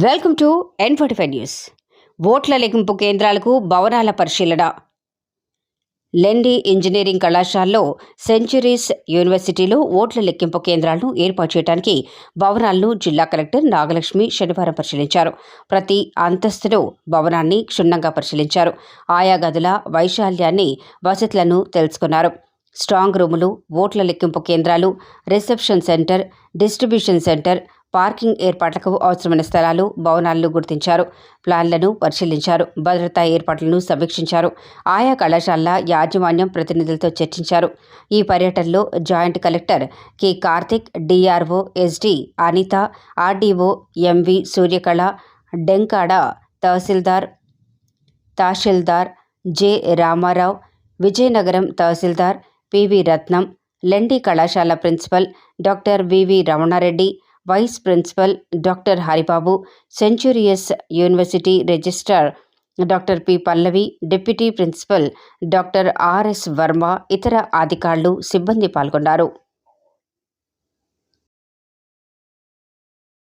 Welcome to N forty five news ఓట్ల లెక్కింపు కేంద్రాలకు భవనాల పరిశీలన. లెండి ఇంజనీరింగ్ కళాశాలలో సెంచురీస్ యూనివర్సిటీలో ఓట్ల లెక్కింపు కేంద్రాలను ఏర్పాటు చేయడానికి భవనాలను జిల్లా కలెక్టర్ నాగలక్ష్మి శనివారం పరిశీలించారు. ప్రతి అంతస్తులో భవనాన్ని క్షుణ్ణంగా పరిశీలించారు. ఆయా గదుల వైశాల్యాన్ని వసతులను తెలుసుకున్నారు. స్ట్రాంగ్ రూములు ఓట్ల లెక్కింపు కేంద్రాలు reception centre distribution centre parking ఏర్పాట్లకు అవసరమైన స్థలాలు భవనాలను గుర్తించారు. ప్లాన్లను పరిశీలించారు. భద్రతా ఏర్పాట్లను సమీక్షించారు. ఆయా కళాశాలల యాజమాన్యం ప్రతినిధులతో చర్చించారు. ఈ పర్యటనలో joint collector K. Karthik DRO SD Anitha RDO MV Suryakala Denkada tahsildar tahsildar J. Ramarao Vizianagaram tahsildar PV Ratnam Lendi కళాశాల principal doctor VV Ramana Reddy vice principal doctor Haribabu Centurion university registrar doctor P Pallavi deputy principal doctor RS Varma ఇతర అధికారులు సిబ్బంది పాల్గొన్నారు.